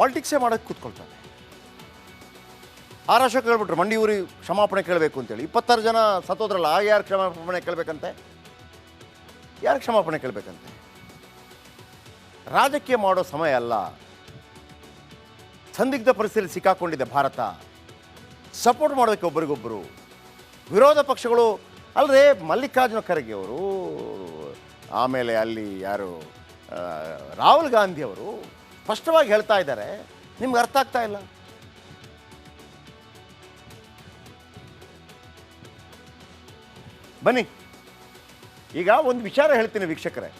ಪಾಲಿಟಿಕ್ಸೇ ಮಾಡೋಕ್ಕೆ ಕೂತ್ಕೊಳ್ತಾರೆ. ಆರಾಶ ಅಶೋಕ್ ಮಂಡಿ ಮಂಡಿಯೂರಿ ಕ್ಷಮಾಪಣೆ ಕೇಳಬೇಕು ಅಂತೇಳಿ. ಇಪ್ಪತ್ತಾರು ಜನ ಸತ್ತೋದ್ರಲ್ಲ ಆಗ ಯಾರು ಕ್ಷಮಾಪಣೆ ಕೇಳಬೇಕಂತೆ? ಯಾರು ಕ್ಷಮಾಪಣೆ ಕೇಳಬೇಕಂತೆ? ರಾಜಕೀಯ ಮಾಡೋ ಸಮಯ ಅಲ್ಲ. ಸಂದಿಗ್ಧ ಪರಿಸ್ಥಿತಿ ಸಿಕ್ಕಾಕೊಂಡಿದೆ ಭಾರತ. ಸಪೋರ್ಟ್ ಮಾಡೋದಕ್ಕೆ ಒಬ್ಬರಿಗೊಬ್ಬರು ವಿರೋಧ ಪಕ್ಷಗಳು ಅಲ್ಲದೆ ಮಲ್ಲಿಕಾರ್ಜುನ ಖರ್ಗೆ ಅವರು, ಆಮೇಲೆ ಅಲ್ಲಿ ಯಾರು ರಾಹುಲ್ ಗಾಂಧಿ ಅವರು ಸ್ಪಷ್ಟವಾಗಿ ಹೇಳ್ತಾ ಇದ್ದಾರೆ. ನಿಮ್ಗೆ ಅರ್ಥ ಆಗ್ತಾ ಇಲ್ಲ? ಬನ್ನಿ. ಈಗ ಒಂದು ವಿಚಾರ ಹೇಳ್ತೀನಿ ವೀಕ್ಷಕರೇ.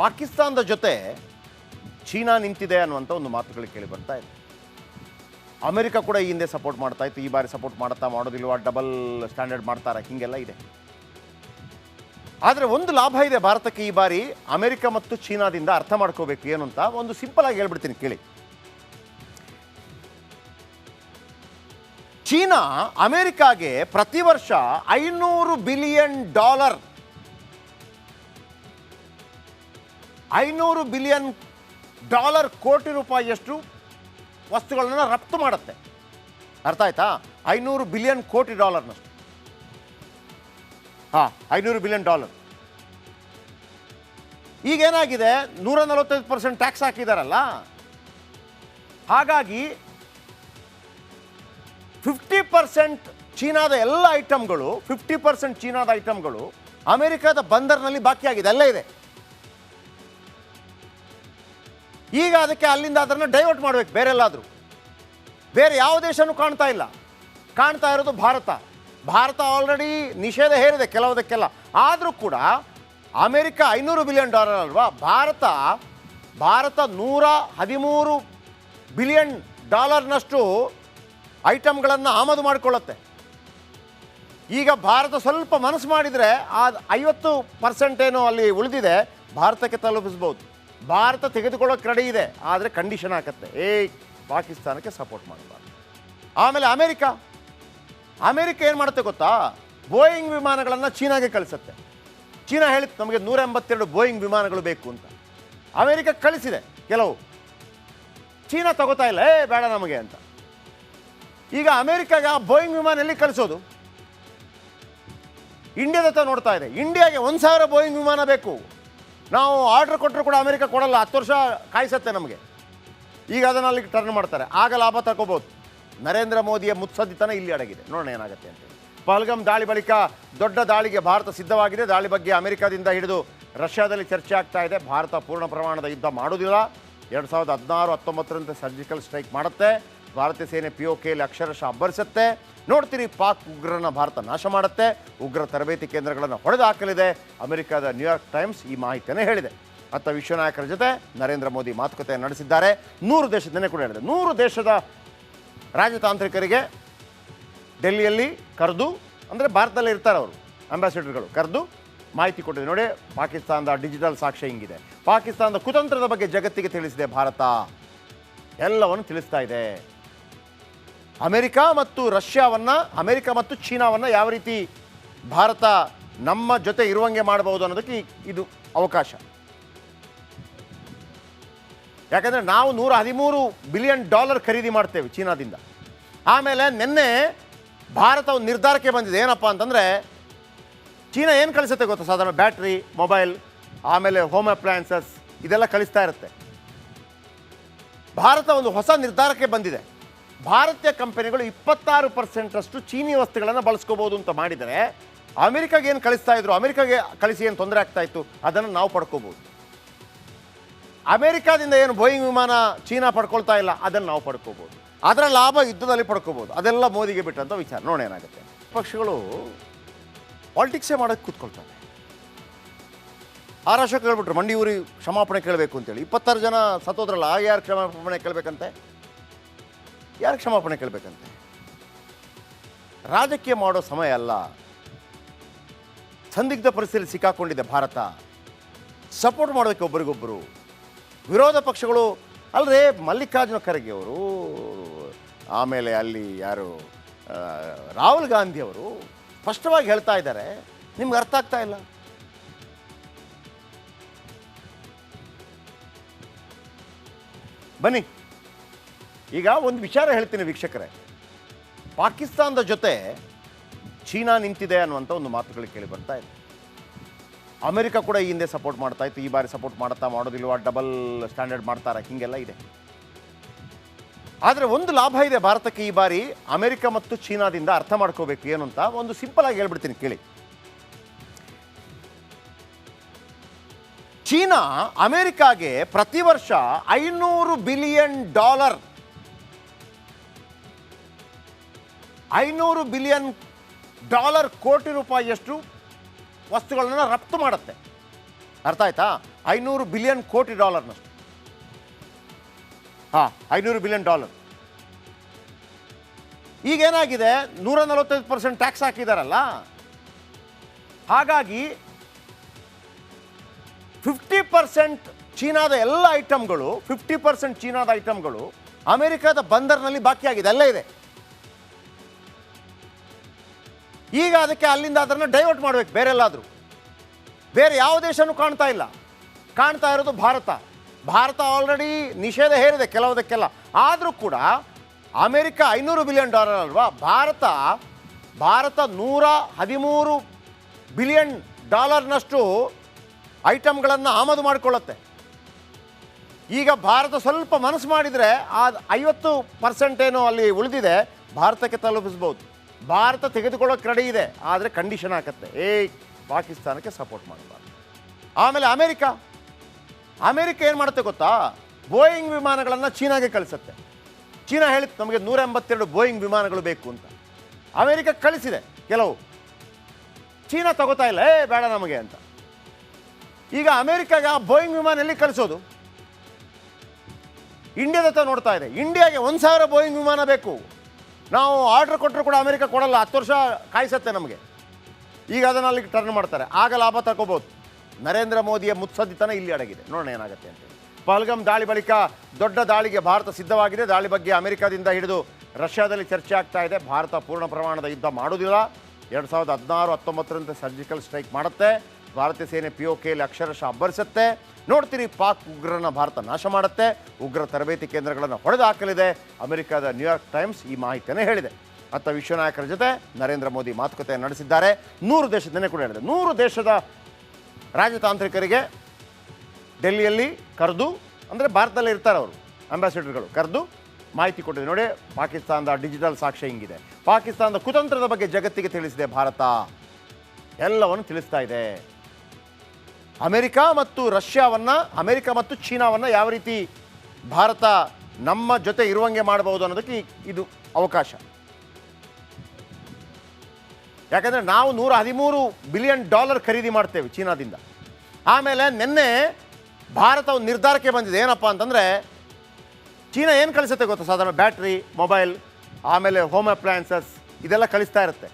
ಪಾಕಿಸ್ತಾನದ ಜೊತೆ ಚೀನಾ ನಿಂತಿದೆ ಅನ್ನುವಂಥ ಒಂದು ಮಾತುಗಳು ಕೇಳಿ ಬರ್ತಾ ಇದೆ. ಅಮೆರಿಕ ಕೂಡ ಈ ಹಿಂದೆ ಸಪೋರ್ಟ್ ಮಾಡ್ತಾ ಇತ್ತು, ಈ ಬಾರಿ ಸಪೋರ್ಟ್ ಮಾಡ್ತಾ ಮಾಡೋದಿಲ್ವಾ? ಡಬಲ್ ಸ್ಟ್ಯಾಂಡರ್ಡ್ ಮಾಡ್ತಾರೆ. ಹೀಗೆಲ್ಲ ಇದೆ. ಆದರೆ ಒಂದು ಲಾಭ ಇದೆ ಭಾರತಕ್ಕೆ ಈ ಬಾರಿ. ಅಮೆರಿಕ ಮತ್ತು ಚೀನಾದಿಂದ ಅರ್ಥ ಮಾಡ್ಕೋಬೇಕು ಏನು ಅಂತ ಒಂದು ಸಿಂಪಲ್ ಆಗಿ ಹೇಳ್ಬಿಡ್ತೀನಿ ಕೇಳಿ. ಚೀನಾ ಅಮೆರಿಕಾಗೆ ಪ್ರತಿ ವರ್ಷ ಐನೂರು ಬಿಲಿಯನ್ ಡಾಲರ್, ಐನೂರು ಬಿಲಿಯನ್ ಡಾಲರ್ ಕೋಟಿ ರೂಪಾಯಿಯಷ್ಟು ವಸ್ತುಗಳನ್ನು ರಫ್ತು ಮಾಡುತ್ತೆ. ಅರ್ಥ ಆಯ್ತಾ? ಐನೂರು ಬಿಲಿಯನ್ ಕೋಟಿ ಡಾಲರ್ನಷ್ಟು. ಹಾಂ, ಐನೂರು ಬಿಲಿಯನ್ ಡಾಲರ್. ಈಗೇನಾಗಿದೆ? ನೂರ ನಲವತ್ತೈದು ಪರ್ಸೆಂಟ್ ಟ್ಯಾಕ್ಸ್ ಹಾಕಿದಾರಲ್ಲ? ಹಾಗಾಗಿ ಫಿಫ್ಟಿ ಪರ್ಸೆಂಟ್ ಚೀನಾದ ಎಲ್ಲ ಐಟಮ್ಗಳು ಫಿಫ್ಟಿ ಪರ್ಸೆಂಟ್ ಚೀನಾದ ಐಟಮ್ಗಳು ಅಮೆರಿಕದ ಬಂದರ್ನಲ್ಲಿ ಬಾಕಿಯಾಗಿದೆ ಅಲ್ಲೇ ಇದೆ. ಈಗ ಅದಕ್ಕೆ ಅಲ್ಲಿಂದ ಅದನ್ನು ಡೈವರ್ಟ್ ಮಾಡಬೇಕು, ಬೇರೆಲ್ಲಾದರೂ. ಬೇರೆ ಯಾವ ದೇಶನೂ ಕಾಣ್ತಾ ಇಲ್ಲ. ಕಾಣ್ತಾ ಇರೋದು ಭಾರತ. ಭಾರತ ಆಲ್ರೆಡಿ ನಿಷೇಧ ಹೇರಿದೆ ಕೆಲವದಕ್ಕೆಲ್ಲ. ಆದರೂ ಕೂಡ ಅಮೆರಿಕ ಐನೂರು ಬಿಲಿಯನ್ ಡಾಲರ್ ಅಲ್ವಾ? ಭಾರತ ಭಾರತ ನೂರ ಹದಿಮೂರು ಬಿಲಿಯನ್ ಡಾಲರ್ನಷ್ಟು ಐಟಮ್ಗಳನ್ನು ಆಮದು ಮಾಡಿಕೊಳ್ಳುತ್ತೆ. ಈಗ ಭಾರತ ಸ್ವಲ್ಪ ಮನಸ್ಸು ಮಾಡಿದರೆ ಆ ಐವತ್ತು ಪರ್ಸೆಂಟ್ ಏನು ಅಲ್ಲಿ ಉಳಿದಿದೆ, ಭಾರತಕ್ಕೆ ತಲುಪಿಸ್ಬೋದು. ಭಾರತ ತೆಗೆದುಕೊಳ್ಳೋ ಕ್ರೆಡಿ ಇದೆ, ಆದರೆ ಕಂಡೀಷನ್ ಹಾಕತ್ತೆ. ಏ ಪಾಕಿಸ್ತಾನಕ್ಕೆ ಸಪೋರ್ಟ್ ಮಾಡಬಾರ್ದು. ಆಮೇಲೆ ಅಮೆರಿಕ. ಅಮೆರಿಕ ಏನು ಮಾಡುತ್ತೆ ಗೊತ್ತಾ? ಬೋಯಿಂಗ್ ವಿಮಾನಗಳನ್ನು ಚೀನಾಗೆ ಕಳಿಸುತ್ತೆ. ಚೀನಾ ಹೇಳಿತ್ತು ನಮಗೆ ನೂರ ಎಂಬತ್ತೆರಡು ಬೋಯಿಂಗ್ ವಿಮಾನಗಳು ಬೇಕು ಅಂತ. ಅಮೆರಿಕ ಕಳಿಸಿದೆ ಕೆಲವು. ಚೀನಾ ತಗೋತಾ ಇಲ್ಲ, ಏ, ಬೇಡ ನಮಗೆ ಅಂತ. ಈಗ ಅಮೆರಿಕಾಗೆ ಆ ಬೋಯಿಂಗ್ ವಿಮಾನ ಎಲ್ಲಿ ಕಳಿಸೋದು? ಇಂಡಿಯಾದತ್ತ ನೋಡ್ತಾ ಇದೆ. ಇಂಡಿಯಾಗೆ ಒಂದು ಸಾವಿರ ಬೋಯಿಂಗ್ ವಿಮಾನ ಬೇಕು. ನಾವು ಆರ್ಡರ್ ಕೊಟ್ಟರು ಕೂಡ ಅಮೆರಿಕ ಕೊಡಲ್ಲ, ಹತ್ತು ವರ್ಷ ಕಾಯಿಸತ್ತೆ ನಮಗೆ. ಈಗ ಅದನ್ನು ಅಲ್ಲಿಗೆ ಟರ್ನ್ ಮಾಡ್ತಾರೆ. ಆಗ ಲಾಭ ತಗೋಬೋದು. ನರೇಂದ್ರ ಮೋದಿಯ ಮುತ್ಸದ್ದಿತನ ಇಲ್ಲಿ ಅಡಗಿದೆ. ನೋಡೋಣ ಏನಾಗುತ್ತೆ ಅಂತೇಳಿ ಪಹಲ್ಗಮ್ ದಾಳಿ ಬಳಿಕ ದೊಡ್ಡ ದಾಳಿಗೆ ಭಾರತ ಸಿದ್ಧವಾಗಿದೆ. ದಾಳಿ ಬಗ್ಗೆ ಅಮೆರಿಕದಿಂದ ಹಿಡಿದು ರಷ್ಯಾದಲ್ಲಿ ಚರ್ಚೆ ಆಗ್ತಾ ಇದೆ. ಭಾರತ ಪೂರ್ಣ ಪ್ರಮಾಣದ ಯುದ್ಧ ಮಾಡೋದಿಲ್ಲ ಎರಡು ಸಾವಿರದ ಹದಿನಾರು ಹತ್ತೊಂಬತ್ತರಂತೆ ಸರ್ಜಿಕಲ್ ಸ್ಟ್ರೈಕ್ ಮಾಡುತ್ತೆ. ಭಾರತೀಯ ಸೇನೆ ಪಿ ಒ ಕೆಯಲ್ಲಿ ಅಕ್ಷರಶಃ ಅಬ್ಬರಿಸುತ್ತೆ. ನೋಡ್ತೀರಿ ಪಾಕ್ ಉಗ್ರನ ಭಾರತ ನಾಶ ಮಾಡುತ್ತೆ. ಉಗ್ರ ತರಬೇತಿ ಕೇಂದ್ರಗಳನ್ನು ಹೊಡೆದು ಹಾಕಲಿದೆ. ಅಮೆರಿಕದ ನ್ಯೂಯಾರ್ಕ್ ಟೈಮ್ಸ್ ಈ ಮಾಹಿತಿಯನ್ನು ಹೇಳಿದೆ. ಅತ್ತ ವಿಶ್ವನಾಯಕರ ಜೊತೆ ನರೇಂದ್ರ ಮೋದಿ ಮಾತುಕತೆ ನಡೆಸಿದ್ದಾರೆ. ನೂರು ದೇಶದನ್ನೇ ಕೂಡ ಹೇಳಿದೆ. ನೂರು ದೇಶದ ರಾಜತಾಂತ್ರಿಕರಿಗೆ ಡೆಲ್ಲಿಯಲ್ಲಿ ಕರೆದು, ಅಂದರೆ ಭಾರತದಲ್ಲೇ ಇರ್ತಾರೆ ಅವರು ಅಂಬಾಸಿಡರ್ಗಳು ಕರೆದು ಮಾಹಿತಿ ಕೊಟ್ಟಿದೆ. ನೋಡಿ, ಪಾಕಿಸ್ತಾನದ ಡಿಜಿಟಲ್ ಸಾಕ್ಷ್ಯ ಹಿಂಗಿದೆ. ಪಾಕಿಸ್ತಾನದ ಕುತಂತ್ರದ ಬಗ್ಗೆ ಜಗತ್ತಿಗೆ ತಿಳಿಸಿದೆ ಭಾರತ. ಎಲ್ಲವನ್ನು ತಿಳಿಸ್ತಾ ಇದೆ. ಅಮೆರಿಕ ಮತ್ತು ರಷ್ಯಾವನ್ನು, ಅಮೆರಿಕ ಮತ್ತು ಚೀನಾವನ್ನು ಯಾವ ರೀತಿ ಭಾರತ ನಮ್ಮ ಜೊತೆ ಇರುವಂಗೆ ಮಾಡಬಹುದು ಅನ್ನೋದಕ್ಕೆ ಇದು ಅವಕಾಶ. ಯಾಕಂದರೆ ನಾವು ನೂರ ಹದಿಮೂರು ಬಿಲಿಯನ್ ಡಾಲರ್ ಖರೀದಿ ಮಾಡ್ತೇವೆ ಚೀನಾದಿಂದ. ಆಮೇಲೆ ನಿನ್ನೆ ಭಾರತ ಒಂದು ನಿರ್ಧಾರಕ್ಕೆ ಬಂದಿದೆ. ಏನಪ್ಪ ಅಂತಂದರೆ ಚೀನಾ ಏನು ಕಳಿಸುತ್ತೆ ಗೊತ್ತಾ? ಸಾಧಾರಣ ಬ್ಯಾಟ್ರಿ, ಮೊಬೈಲ್, ಆಮೇಲೆ ಹೋಮ್ ಅಪ್ಲಯನ್ಸಸ್ ಇದೆಲ್ಲ ಕಳಿಸ್ತಾ ಇರುತ್ತೆ. ಭಾರತ ಒಂದು ಹೊಸ ನಿರ್ಧಾರಕ್ಕೆ ಬಂದಿದೆ. ಭಾರತೀಯ ಕಂಪನಿಗಳು ಇಪ್ಪತ್ತಾರು ಪರ್ಸೆಂಟಷ್ಟು ಚೀನಿ ವಸ್ತುಗಳನ್ನು ಬಳಸ್ಕೋಬೋದು ಅಂತ ಮಾಡಿದರೆ ಅಮೆರಿಕಾಗೆ ಏನು ಕಳಿಸ್ತಾ ಇದ್ರು? ಅಮೆರಿಕಾಗೆ ಕಳಿಸಿ ಏನು ತೊಂದರೆ ಆಗ್ತಾ ಇತ್ತು? ಅದನ್ನು ನಾವು ಪಡ್ಕೋಬೋದು. ಅಮೆರಿಕಾದಿಂದ ಏನು ಬೋಯಿಂಗ್ ವಿಮಾನ ಚೀನಾ ಪಡ್ಕೊಳ್ತಾ ಇಲ್ಲ, ಅದನ್ನು ನಾವು ಪಡ್ಕೋಬೋದು. ಅದರ ಲಾಭ ಯುದ್ಧದಲ್ಲಿ ಪಡ್ಕೋಬೋದು. ಅದೆಲ್ಲ ಮೋದಿಗೆ ಬಿಟ್ಟಂಥ ವಿಚಾರ. ನೋಡೋಣ ಏನಾಗುತ್ತೆ. ಪಕ್ಷಗಳು ಪಾಲಿಟಿಕ್ಸೇ ಮಾಡೋಕ್ಕೆ ಕೂತ್ಕೊಳ್ತಾರೆ. ಆರಾಶ ಕೇಳ್ಬಿಟ್ರು ಮಂಡಿ ಊರಿ ಕ್ಷಮಾಪಣೆ ಕೇಳಬೇಕು ಅಂತೇಳಿ. ಇಪ್ಪತ್ತಾರು ಜನ ಸತ್ತೋದ್ರಲ್ಲ ಆಗ ಯಾರು ಕ್ಷಮಾಪಣೆ ಕೇಳಬೇಕಂತೆ? ಯಾರು ಕ್ಷಮಾಪಣೆ ಕೇಳಬೇಕಂತೆ? ರಾಜಕೀಯ ಮಾಡೋ ಸಮಯ ಅಲ್ಲ. ಸಂದಿಗ್ಧ ಪರಿಸ್ಥಿತಿಯಲ್ಲಿ ಸಿಕ್ಕಾಕೊಂಡಿದೆ ಭಾರತ, ಸಪೋರ್ಟ್ ಮಾಡೋದಕ್ಕೆ ಒಬ್ಬರಿಗೊಬ್ಬರು ವಿರೋಧ ಪಕ್ಷಗಳು ಅಲ್ಲದೆ ಮಲ್ಲಿಕಾರ್ಜುನ ಖರ್ಗೆ ಅವರು, ಆಮೇಲೆ ಅಲ್ಲಿ ಯಾರು ರಾಹುಲ್ ಗಾಂಧಿ ಅವರು ಸ್ಪಷ್ಟವಾಗಿ ಹೇಳ್ತಾ ಇದ್ದಾರೆ. ನಿಮ್ಗೆ ಅರ್ಥ ಆಗ್ತಾ ಇಲ್ಲ? ಬನ್ನಿ. ಈಗ ಒಂದು ವಿಚಾರ ಹೇಳ್ತೀನಿ ವೀಕ್ಷಕರೇ. ಪಾಕಿಸ್ತಾನದ ಜೊತೆ ಚೀನಾ ನಿಂತಿದೆ ಅನ್ನುವಂಥ ಒಂದು ಮಾತುಗಳು ಕೇಳಿ ಬರ್ತಾ ಇದೆ. ಅಮೆರಿಕ ಕೂಡ ಈ ಹಿಂದೆ ಸಪೋರ್ಟ್ ಮಾಡ್ತಾ ಇತ್ತು, ಈ ಬಾರಿ ಸಪೋರ್ಟ್ ಮಾಡ್ತಾ ಮಾಡೋದಿಲ್ವಾ ಡಬಲ್ ಸ್ಟ್ಯಾಂಡರ್ಡ್ ಮಾಡ್ತಾರ, ಹೀಗೆಲ್ಲ ಇದೆ. ಆದರೆ ಒಂದು ಲಾಭ ಇದೆ ಭಾರತಕ್ಕೆ ಈ ಬಾರಿ, ಅಮೆರಿಕ ಮತ್ತು ಚೀನಾದಿಂದ ಅರ್ಥ ಮಾಡ್ಕೋಬೇಕು ಏನು ಅಂತ ಒಂದು ಸಿಂಪಲ್ ಆಗಿ ಹೇಳ್ಬಿಡ್ತೀನಿ, ಕೇಳಿ. ಚೀನಾ ಅಮೆರಿಕಾಗೆ ಪ್ರತಿ ವರ್ಷ ಐನೂರು ಬಿಲಿಯನ್ ಡಾಲರ್, ಐನೂರು ಬಿಲಿಯನ್ ಡಾಲರ್ ಕೋಟಿ ರೂಪಾಯಿಯಷ್ಟು ವಸ್ತುಗಳನ್ನು ರಫ್ತು ಮಾಡುತ್ತೆ. ಅರ್ಥ ಆಯ್ತಾ? ಐನೂರು ಬಿಲಿಯನ್ ಕೋಟಿ ಡಾಲರ್ನಷ್ಟು. ಹಾಂ, ಐನೂರು ಬಿಲಿಯನ್ ಡಾಲರ್. ಈಗೇನಾಗಿದೆ? ನೂರ ನಲವತ್ತೈದು ಪರ್ಸೆಂಟ್ ಟ್ಯಾಕ್ಸ್ ಹಾಕಿದಾರಲ್ಲ? ಹಾಗಾಗಿ ಫಿಫ್ಟಿ ಪರ್ಸೆಂಟ್ ಚೀನಾದ ಎಲ್ಲ ಐಟಮ್ಗಳು, ಫಿಫ್ಟಿ ಪರ್ಸೆಂಟ್ ಚೀನಾದ ಐಟಮ್ಗಳು ಅಮೆರಿಕದ ಬಂದರ್ನಲ್ಲಿ ಬಾಕಿಯಾಗಿದೆ. ಅಲ್ಲೇ ಇದೆ. ಈಗ ಅದಕ್ಕೆ ಅಲ್ಲಿಂದ ಅದನ್ನು ಡೈವರ್ಟ್ ಮಾಡಬೇಕು, ಬೇರೆ ಎಲ್ಲಾದರೂ. ಬೇರೆ ಯಾವ ದೇಶನೂ ಕಾಣ್ತಾ ಇಲ್ಲ. ಕಾಣ್ತಾ ಇರೋದು ಭಾರತ. ಭಾರತ ಆಲ್ರೆಡಿ ನಿಷೇಧ ಹೇರಿದೆ ಕೆಲವುದಕ್ಕೆಲ್ಲ. ಆದರೂ ಕೂಡ ಅಮೆರಿಕ ಐನೂರು ಬಿಲಿಯನ್ ಡಾಲರ್ ಅಲ್ವಾ? ಭಾರತ ಭಾರತ ನೂರ ಹದಿಮೂರು ಬಿಲಿಯನ್ ಡಾಲರ್ನಷ್ಟು ಐಟಮ್ಗಳನ್ನು ಆಮದು ಮಾಡಿಕೊಳ್ಳುತ್ತೆ. ಈಗ ಭಾರತ ಸ್ವಲ್ಪ ಮನಸ್ಸು ಮಾಡಿದರೆ ಆ ಐವತ್ತು ಪರ್ಸೆಂಟ್ ಏನು ಅಲ್ಲಿ ಉಳಿದಿದೆ, ಭಾರತಕ್ಕೆ ತಲುಪಿಸ್ಬೋದು. ಭಾರತ ತೆಗೆದುಕೊಳ್ಳೋ ಕ್ರೆಡಿ ಇದೆ, ಆದರೆ ಕಂಡೀಷನ್ ಹಾಕತ್ತೆ ಏ ಪಾಕಿಸ್ತಾನಕ್ಕೆ ಸಪೋರ್ಟ್ ಮಾಡಬಾರ್ದು. ಆಮೇಲೆ ಅಮೆರಿಕ. ಅಮೆರಿಕ ಏನು ಮಾಡುತ್ತೆ ಗೊತ್ತಾ? ಬೋಯಿಂಗ್ ವಿಮಾನಗಳನ್ನು ಚೀನಾಗೆ ಕಳಿಸುತ್ತೆ. ಚೀನಾ ಹೇಳಿತ್ತು ನಮಗೆ ನೂರ ಎಂಬತ್ತೆರಡು ಬೋಯಿಂಗ್ ವಿಮಾನಗಳು ಬೇಕು ಅಂತ. ಅಮೆರಿಕ ಕಳಿಸಿದೆ ಕೆಲವು. ಚೀನಾ ತಗೋತಾ ಇಲ್ಲ, ಏ, ಬೇಡ ನಮಗೆ ಅಂತ. ಈಗ ಅಮೆರಿಕಾಗೆ ಆ ಬೋಯಿಂಗ್ ವಿಮಾನ ಎಲ್ಲಿ ಕಳಿಸೋದು? ಇಂಡಿಯಾದ ಹತ್ರ ನೋಡ್ತಾ ಇದೆ. ಇಂಡಿಯಾಗೆ ಒಂದು ಸಾವಿರ ಬೋಯಿಂಗ್ ವಿಮಾನ ಬೇಕು. ನಾವು ಆರ್ಡರ್ ಕೊಟ್ಟರು ಕೂಡ ಅಮೆರಿಕ ಕೊಡಲ್ಲ, ಹತ್ತು ವರ್ಷ ಕಾಯಿಸತ್ತೆ ನಮಗೆ. ಈಗ ಅದನ್ನು ಅಲ್ಲಿಗೆ ಟರ್ನ್ ಮಾಡ್ತಾರೆ. ಆಗ ಲಾಭ ತಗೋಬೋದು. ನರೇಂದ್ರ ಮೋದಿಯ ಮುತ್ಸದ್ದಿತನ ಇಲ್ಲಿ ಅಡಗಿದೆ. ನೋಡೋಣ ಏನಾಗುತ್ತೆ ಅಂತೇಳಿ ಪಹಲ್ಗಮ್ ದಾಳಿ ಬಳಿಕ ದೊಡ್ಡ ದಾಳಿಗೆ ಭಾರತ ಸಿದ್ಧವಾಗಿದೆ. ದಾಳಿ ಬಗ್ಗೆ ಅಮೆರಿಕದಿಂದ ಹಿಡಿದು ರಷ್ಯಾದಲ್ಲಿ ಚರ್ಚೆ ಆಗ್ತಾ ಇದೆ. ಭಾರತ ಪೂರ್ಣ ಪ್ರಮಾಣದ ಯುದ್ಧ ಮಾಡೋದಿಲ್ಲ ಎರಡು ಸಾವಿರದ ಹದಿನಾರು ಸರ್ಜಿಕಲ್ ಸ್ಟ್ರೈಕ್ ಮಾಡುತ್ತೆ. ಭಾರತೀಯ ಸೇನೆ ಪಿ ಒ ಕೆಯಲ್ಲಿ ಅಕ್ಷರಶಃ ಅಬ್ಬರಿಸುತ್ತೆ. ನೋಡ್ತೀರಿ, ಪಾಕ್ ಉಗ್ರನ ಭಾರತ ನಾಶ ಮಾಡುತ್ತೆ. ಉಗ್ರ ತರಬೇತಿ ಕೇಂದ್ರಗಳನ್ನು ಹೊಡೆದು ಹಾಕಲಿದೆ. ಅಮೆರಿಕದ ನ್ಯೂಯಾರ್ಕ್ ಟೈಮ್ಸ್ ಈ ಮಾಹಿತಿಯನ್ನು ಹೇಳಿದೆ. ಅತ್ತ ವಿಶ್ವನಾಯಕರ ಜೊತೆ ನರೇಂದ್ರ ಮೋದಿ ಮಾತುಕತೆ ನಡೆಸಿದ್ದಾರೆ. ನೂರು ದೇಶದನ್ನೇ ಕೂಡ ಹೇಳಿದೆ. ನೂರು ದೇಶದ ರಾಜತಾಂತ್ರಿಕರಿಗೆ ಡೆಲ್ಲಿಯಲ್ಲಿ ಕರೆದು, ಅಂದರೆ ಭಾರತದಲ್ಲಿ ಇರ್ತಾರೆ ಅವರು ಅಂಬಾಸಿಡರ್ಗಳು ಕರೆದು ಮಾಹಿತಿ ಕೊಟ್ಟಿದೆ. ನೋಡಿ, ಪಾಕಿಸ್ತಾನದ ಡಿಜಿಟಲ್ ಸಾಕ್ಷ್ಯ ಹಿಂಗಿದೆ. ಪಾಕಿಸ್ತಾನದ ಕುತಂತ್ರದ ಬಗ್ಗೆ ಜಗತ್ತಿಗೆ ತಿಳಿಸಿದೆ ಭಾರತ. ಎಲ್ಲವನ್ನು ತಿಳಿಸ್ತಾ ಇದೆ. ಅಮೆರಿಕ ಮತ್ತು ರಷ್ಯಾವನ್ನು, ಅಮೆರಿಕ ಮತ್ತು ಚೀನಾವನ್ನು ಯಾವ ರೀತಿ ಭಾರತ ನಮ್ಮ ಜೊತೆ ಇರುವಂಗೆ ಮಾಡಬಹುದು ಅನ್ನೋದಕ್ಕೆ ಇದು ಅವಕಾಶ. ಯಾಕಂದರೆ ನಾವು ನೂರ ಹದಿಮೂರು ಬಿಲಿಯನ್ ಡಾಲರ್ ಖರೀದಿ ಮಾಡ್ತೇವೆ ಚೀನಾದಿಂದ. ಆಮೇಲೆ ನಿನ್ನೆ ಭಾರತ ಒಂದು ನಿರ್ಧಾರಕ್ಕೆ ಬಂದಿದೆ. ಏನಪ್ಪ ಅಂತಂದರೆ ಚೀನಾ ಏನು ಕಳಿಸುತ್ತೆ ಗೊತ್ತಾ? ಸಾಧಾರಣ ಬ್ಯಾಟ್ರಿ, ಮೊಬೈಲ್, ಆಮೇಲೆ ಹೋಮ್ ಅಪ್ಲಯನ್ಸಸ್, ಇದೆಲ್ಲ ಕಳಿಸ್ತಾ ಇರುತ್ತೆ.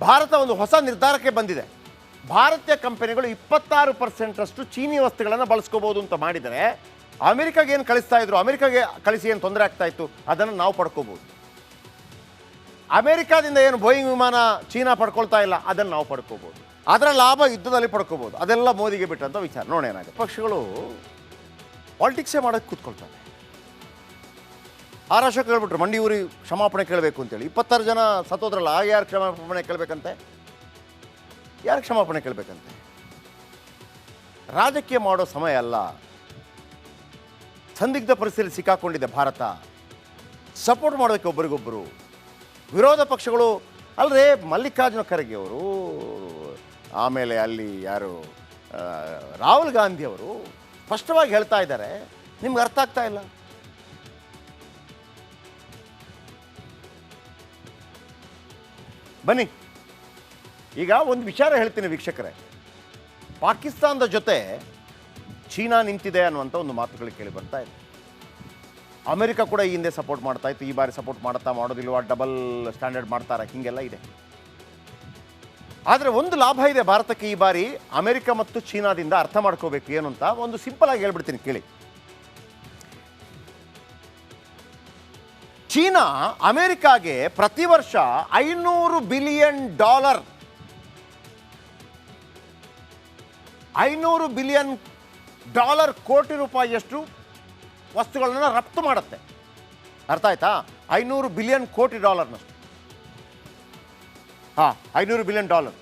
ಭಾರತ ಒಂದು ಹೊಸ ನಿರ್ಧಾರಕ್ಕೆ ಬಂದಿದೆ. ಭಾರತೀಯ ಕಂಪನಿಗಳು ಇಪ್ಪತ್ತಾರು ಪರ್ಸೆಂಟಷ್ಟು ಚೀನಿ ವಸ್ತುಗಳನ್ನು ಬಳಸ್ಕೋಬೋದು ಅಂತ ಮಾಡಿದರೆ ಅಮೆರಿಕಾಗೆ ಏನು ಕಳಿಸ್ತಾ ಇದ್ರು? ಅಮೆರಿಕಾಗೆ ಕಳಿಸಿ ಏನು ತೊಂದರೆ ಆಗ್ತಾ ಇತ್ತು? ಅದನ್ನು ನಾವು ಪಡ್ಕೋಬೋದು. ಅಮೆರಿಕಾದಿಂದ ಏನು ಬೋಯಿಂಗ್ ವಿಮಾನ ಚೀನಾ ಪಡ್ಕೊಳ್ತಾ ಇಲ್ಲ, ಅದನ್ನು ನಾವು ಪಡ್ಕೋಬೋದು. ಅದರ ಲಾಭ ಯುದ್ಧದಲ್ಲಿ ಪಡ್ಕೋಬೋದು. ಅದೆಲ್ಲ ಮೋದಿಗೆ ಬಿಟ್ಟಂತ ವಿಚಾರ. ನೋಡಿ ಏನಾಗುತ್ತೆ. ಪಕ್ಷಗಳು ಪಾಲಿಟಿಕ್ಸೇ ಮಾಡೋಕ್ಕೆ ಕೂತ್ಕೊಳ್ತಾರೆ. ಆರ್ ಕೇಳ್ಬಿಟ್ರು ಮಂಡಿ ಊರಿ ಕ್ಷಮಾಪಣೆ ಕೇಳಬೇಕು ಅಂತೇಳಿ. ಇಪ್ಪತ್ತಾರು ಜನ ಸತ್ತೋದ್ರಲ್ಲ ಆಗ ಯಾರು ಕ್ಷಮಾಪಣೆ ಕೇಳಬೇಕಂತೆ? ಯಾರು ಕ್ಷಮಾಪಣೆ ಕೇಳಬೇಕಂತೆ? ರಾಜಕೀಯ ಮಾಡೋ ಸಮಯ ಅಲ್ಲ. ಸಂದಿಗ್ಧ ಪರಿಸ್ಥಿತಿ ಸಿಕ್ಕಾಕೊಂಡಿದೆ ಭಾರತ. ಸಪೋರ್ಟ್ ಮಾಡಬೇಕು ಒಬ್ಬರಿಗೊಬ್ಬರು ವಿರೋಧ ಪಕ್ಷಗಳು ಅಲ್ಲದೆ ಮಲ್ಲಿಕಾರ್ಜುನ ಖರ್ಗೆ ಅವರು, ಆಮೇಲೆ ಅಲ್ಲಿ ಯಾರು ರಾಹುಲ್ ಗಾಂಧಿ ಅವರು ಸ್ಪಷ್ಟವಾಗಿ ಹೇಳ್ತಾ ಇದ್ದಾರೆ. ನಿಮ್ಗೆ ಅರ್ಥ ಆಗ್ತಾ ಇಲ್ಲ? ಬನ್ನಿ. ಈಗ ಒಂದು ವಿಚಾರ ಹೇಳ್ತೀನಿ ವೀಕ್ಷಕರೇ. ಪಾಕಿಸ್ತಾನದ ಜೊತೆ ಚೀನಾ ನಿಂತಿದೆ ಅನ್ನುವಂಥ ಒಂದು ಮಾತುಗಳು ಕೇಳಿ ಬರ್ತಾ ಇದೆ. ಅಮೆರಿಕ ಕೂಡ ಈ ಹಿಂದೆ ಸಪೋರ್ಟ್ ಮಾಡ್ತಾ ಇತ್ತು, ಈ ಬಾರಿ ಸಪೋರ್ಟ್ ಮಾಡ್ತಾ ಮಾಡೋದಿಲ್ವಾ ಡಬಲ್ ಸ್ಟ್ಯಾಂಡರ್ಡ್ ಮಾಡ್ತಾರೆ, ಹೀಗೆಲ್ಲ ಇದೆ. ಆದರೆ ಒಂದು ಲಾಭ ಇದೆ ಭಾರತಕ್ಕೆ ಈ ಬಾರಿ, ಅಮೆರಿಕ ಮತ್ತು ಚೀನಾದಿಂದ ಅರ್ಥ ಮಾಡ್ಕೋಬೇಕು ಏನು ಅಂತ ಒಂದು ಸಿಂಪಲ್ ಆಗಿ ಹೇಳ್ಬಿಡ್ತೀನಿ ಕೇಳಿ. ಚೀನಾ ಅಮೆರಿಕಾಗೆ ಪ್ರತಿ ವರ್ಷ ಐನೂರು ಬಿಲಿಯನ್ ಡಾಲರ್ ಐನೂರು ಬಿಲಿಯನ್ ಡಾಲರ್ ಕೋಟಿ ರೂಪಾಯಿಯಷ್ಟು ವಸ್ತುಗಳನ್ನು ರಫ್ತು ಮಾಡುತ್ತೆ. ಅರ್ಥ ಆಯ್ತಾ? ಐನೂರು ಬಿಲಿಯನ್ ಕೋಟಿ ಡಾಲರ್ನಷ್ಟು. ಹಾಂ, ಐನೂರು ಬಿಲಿಯನ್ ಡಾಲರ್.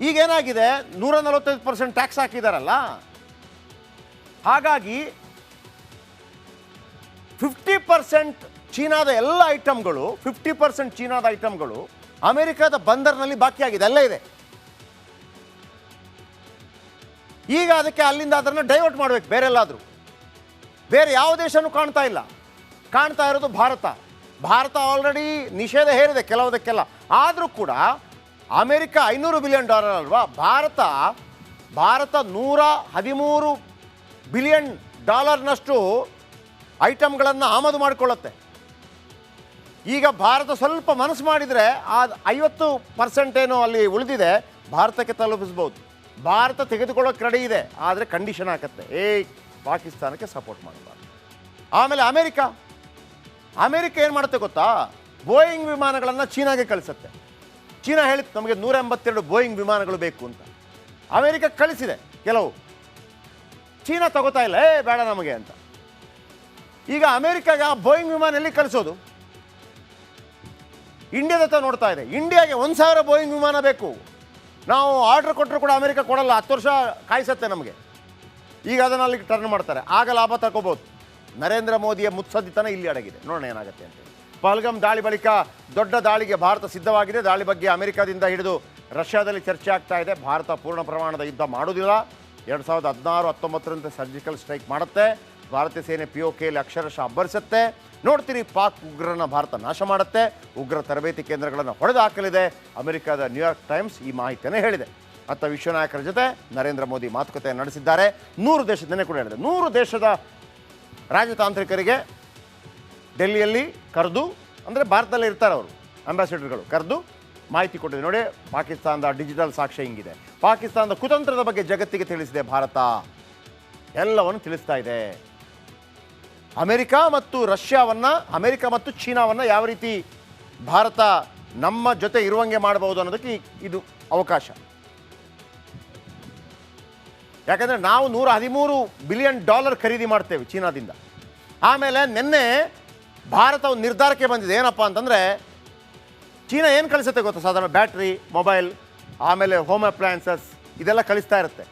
ಈಗೇನಾಗಿದೆ? ನೂರ ನಲವತ್ತೈದು ಪರ್ಸೆಂಟ್ ಟ್ಯಾಕ್ಸ್ ಹಾಕಿದಾರಲ್ಲ? ಹಾಗಾಗಿ ಫಿಫ್ಟಿ ಪರ್ಸೆಂಟ್ ಚೀನಾದ ಎಲ್ಲ ಐಟಮ್ಗಳು, ಫಿಫ್ಟಿ ಪರ್ಸೆಂಟ್ ಚೀನಾದ ಐಟಮ್ಗಳು ಅಮೆರಿಕದ ಬಂದರ್ನಲ್ಲಿ ಬಾಕಿಯಾಗಿದೆ. ಅಲ್ಲೇ ಇದೆ. ಈಗ ಅದಕ್ಕೆ ಅಲ್ಲಿಂದ ಅದನ್ನು ಡೈವರ್ಟ್ ಮಾಡಬೇಕು ಬೇರೆಲ್ಲಾದರೂ ಬೇರೆ ಯಾವ ದೇಶನೂ ಕಾಣ್ತಾ ಇಲ್ಲ. ಕಾಣ್ತಾ ಇರೋದು ಭಾರತ. ಭಾರತ ಆಲ್ರೆಡಿ ನಿಷೇಧ ಹೇರಿದೆ ಕೆಲವುದಕ್ಕೆಲ್ಲ. ಆದರೂ ಕೂಡ ಅಮೆರಿಕ ಐನೂರು ಬಿಲಿಯನ್ ಡಾಲರ್ ಅಲ್ವಾ? ಭಾರತ ಭಾರತ ನೂರ ಹದಿಮೂರು ಬಿಲಿಯನ್ ಡಾಲರ್ನಷ್ಟು ಐಟಮ್ಗಳನ್ನು ಆಮದು ಮಾಡಿಕೊಳ್ಳುತ್ತೆ. ಈಗ ಭಾರತ ಸ್ವಲ್ಪ ಮನಸ್ಸು ಮಾಡಿದರೆ ಆ ಐವತ್ತು ಪರ್ಸೆಂಟ್ ಏನು ಅಲ್ಲಿ ಉಳಿದಿದೆ, ಭಾರತಕ್ಕೆ ತಲುಪಿಸ್ಬೋದು. ಭಾರತ ತೆಗೆದುಕೊಳ್ಳೋಕೆ ರೆಡಿ ಇದೆ, ಆದರೆ ಕಂಡೀಷನ್ ಹಾಕತ್ತೆ ಏ ಪಾಕಿಸ್ತಾನಕ್ಕೆ ಸಪೋರ್ಟ್ ಮಾಡಬಾರ್ದು. ಆಮೇಲೆ ಅಮೇರಿಕ. ಅಮೇರಿಕ ಏನು ಮಾಡುತ್ತೆ ಗೊತ್ತಾ? ಬೋಯಿಂಗ್ ವಿಮಾನಗಳನ್ನು ಚೀನಾಗೆ ಕಳಿಸುತ್ತೆ. ಚೀನಾ ಹೇಳಿತ್ತು ನಮಗೆ ನೂರ ಎಂಬತ್ತೆರಡು ಬೋಯಿಂಗ್ ವಿಮಾನಗಳು ಬೇಕು ಅಂತ. ಅಮೇರಿಕ ಕಳಿಸಿದೆ ಕೆಲವು. ಚೀನಾ ತಗೋತಾ ಇಲ್ಲ, ಏ, ಬೇಡ ನಮಗೆ ಅಂತ. ಈಗ ಅಮೇರಿಕಾಗೆ ಆ ಬೋಯಿಂಗ್ ವಿಮಾನ ಎಲ್ಲಿ ಕಳಿಸೋದು? ಇಂಡಿಯಾದ ಹತ್ರ ನೋಡ್ತಾ ಇದೆ. ಇಂಡಿಯಾಗೆ ಒಂದು ಸಾವಿರ ಬೋಯಿಂಗ್ ವಿಮಾನ ಬೇಕು. ನಾವು ಆರ್ಡರ್ ಕೊಟ್ಟರು ಕೂಡ ಅಮೆರಿಕ ಕೊಡಲ್ಲ, ಹತ್ತು ವರ್ಷ ಕಾಯಿಸತ್ತೆ ನಮಗೆ. ಈಗ ಅದನ್ನು ಅಲ್ಲಿಗೆ ಟರ್ನ್ ಮಾಡ್ತಾರೆ. ಆಗ ಲಾಭ ತಗೋಬೋದು. ನರೇಂದ್ರ ಮೋದಿಯ ಮುತ್ಸದ್ದಿತನ ಇಲ್ಲಿ ಅಡಗಿದೆ. ನೋಡೋಣ ಏನಾಗುತ್ತೆ ಅಂತ ಪಹಲ್ಗಮ್ ದಾಳಿ ಬಳಿಕ ದೊಡ್ಡ ದಾಳಿಗೆ ಭಾರತ ಸಿದ್ಧವಾಗಿದೆ. ದಾಳಿ ಬಗ್ಗೆ ಅಮೆರಿಕದಿಂದ ಹಿಡಿದು ರಷ್ಯಾದಲ್ಲಿ ಚರ್ಚೆ ಆಗ್ತಾ ಇದೆ. ಭಾರತ ಪೂರ್ಣ ಪ್ರಮಾಣದ ಯುದ್ಧ ಮಾಡೋದಿಲ್ಲ ಎರಡು ಸಾವಿರದ ಹದಿನಾರು ಹತ್ತೊಂಬತ್ತರಂತೆ ಸರ್ಜಿಕಲ್ ಸ್ಟ್ರೈಕ್ ಮಾಡುತ್ತೆ. ಭಾರತೀಯ ಸೇನೆ ಪಿ ಒ ಕೆಯಲ್ಲಿ ಅಕ್ಷರಶಃ ಅಬ್ಬರಿಸುತ್ತೆ. ನೋಡ್ತೀರಿ, ಪಾಕ್ ಉಗ್ರನ ಭಾರತ ನಾಶ ಮಾಡುತ್ತೆ. ಉಗ್ರ ತರಬೇತಿ ಕೇಂದ್ರಗಳನ್ನು ಹೊಡೆದು ಹಾಕಲಿದೆ ಅಮೆರಿಕದ ನ್ಯೂಯಾರ್ಕ್ ಟೈಮ್ಸ್ ಈ ಮಾಹಿತಿಯನ್ನು ಹೇಳಿದೆ. ಅತ್ತ ವಿಶ್ವನಾಯಕರ ಜೊತೆ ನರೇಂದ್ರ ಮೋದಿ ಮಾತುಕತೆ ನಡೆಸಿದ್ದಾರೆ. ನೂರು ದೇಶದನ್ನೇ ಕೂಡ ಹೇಳಿದೆ. ನೂರು ದೇಶದ ರಾಜತಾಂತ್ರಿಕರಿಗೆ ಡೆಲ್ಲಿಯಲ್ಲಿ ಕರೆದು, ಅಂದರೆ ಭಾರತದಲ್ಲಿ ಇರ್ತಾರೆ ಅವರು, ಅಂಬಾಸಿಡರ್ಗಳು, ಕರೆದು ಮಾಹಿತಿ ಕೊಟ್ಟಿದೆ. ನೋಡಿ, ಪಾಕಿಸ್ತಾನದ ಡಿಜಿಟಲ್ ಸಾಕ್ಷ್ಯ ಹಿಂಗಿದೆ. ಪಾಕಿಸ್ತಾನದ ಕುತಂತ್ರದ ಬಗ್ಗೆ ಜಗತ್ತಿಗೆ ತಿಳಿಸಿದೆ ಭಾರತ. ಎಲ್ಲವನ್ನು ತಿಳಿಸ್ತಾ ಇದೆ. ಅಮೆರಿಕ ಮತ್ತು ರಷ್ಯಾವನ್ನು, ಅಮೆರಿಕ ಮತ್ತು ಚೀನಾವನ್ನು ಯಾವ ರೀತಿ ಭಾರತ ನಮ್ಮ ಜೊತೆ ಇರುವಂಗೆ ಮಾಡಬಹುದು ಅನ್ನೋದಕ್ಕೆ ಇದು ಅವಕಾಶ. ಯಾಕಂದರೆ ನಾವು ನೂರ ಹದಿಮೂರು ಬಿಲಿಯನ್ ಡಾಲರ್ ಖರೀದಿ ಮಾಡ್ತೇವೆ ಚೀನಾದಿಂದ. ಆಮೇಲೆ ನಿನ್ನೆ ಭಾರತ ಒಂದು ನಿರ್ಧಾರಕ್ಕೆ ಬಂದಿದೆ. ಏನಪ್ಪ ಅಂತಂದರೆ ಚೀನಾ ಏನು ಕಳಿಸುತ್ತೆ ಗೊತ್ತಾ? ಸಾಧಾರಣ ಬ್ಯಾಟ್ರಿ, ಮೊಬೈಲ್, ಆಮೇಲೆ ಹೋಮ್ ಅಪ್ಲಯನ್ಸಸ್, ಇದೆಲ್ಲ ಕಳಿಸ್ತಾ ಇರುತ್ತೆ.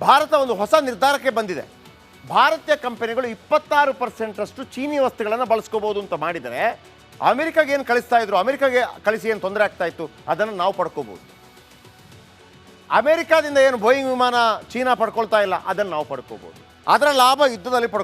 ಭಾರತ ಒಂದು ಹೊಸ ನಿರ್ಧಾರಕ್ಕೆ ಬಂದಿದೆ. ಭಾರತೀಯ ಕಂಪನಿಗಳು ಇಪ್ಪತ್ತಾರು ಪರ್ಸೆಂಟಷ್ಟು ಚೀನಿ ವಸ್ತುಗಳನ್ನು ಬಳಸ್ಕೋಬೋದು ಅಂತ ಮಾಡಿದರೆ ಅಮೆರಿಕಾಗೆ ಏನು ಕಳಿಸ್ತಾ ಇದ್ರು? ಅಮೆರಿಕಾಗೆ ಕಳಿಸಿ ಏನು ತೊಂದರೆ ಆಗ್ತಾ ಇತ್ತು? ಅದನ್ನು ನಾವು ಪಡ್ಕೋಬಹುದು ಅಮೆರಿಕಾದಿಂದ ಏನು ಬೋಯಿಂಗ್ ವಿಮಾನ ಚೀನಾ ಪಡ್ಕೊಳ್ತಾ ಇಲ್ಲ, ಅದನ್ನು ನಾವು ಪಡ್ಕೋಬಹುದು ಅದರ ಲಾಭ ಯುದ್ಧದಲ್ಲಿ ಪಡ್ಕೋ